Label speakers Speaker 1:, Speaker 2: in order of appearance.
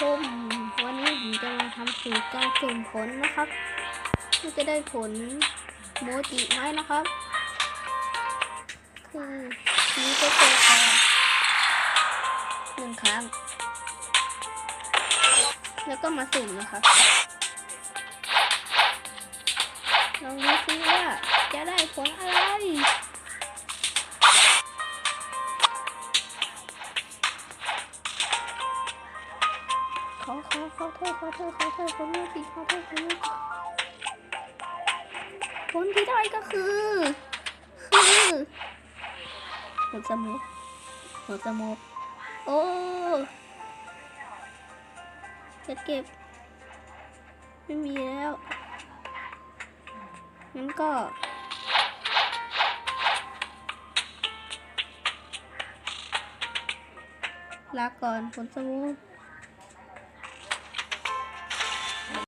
Speaker 1: ชม วันนี้ผมจะมาทำสูตรการสุ่มผลนะครับว่าจะได้ผลโมจิไหมนะครับ คือชี้ก็เจอค่หนึ่งครั้ง แล้วก็มาสุ่มนะครับลองดูซิว่าจะได้ผลอะไร อขอขอโทษขอโทษขอโทษขอโทษผิดขอโทษขอโทษผลที่ได้ก็คือ คือหัวจมูกหัวจมูกโอ้จะเก็บ ไม่มีแล้วงั้นก็ลาก่อนผลสมูก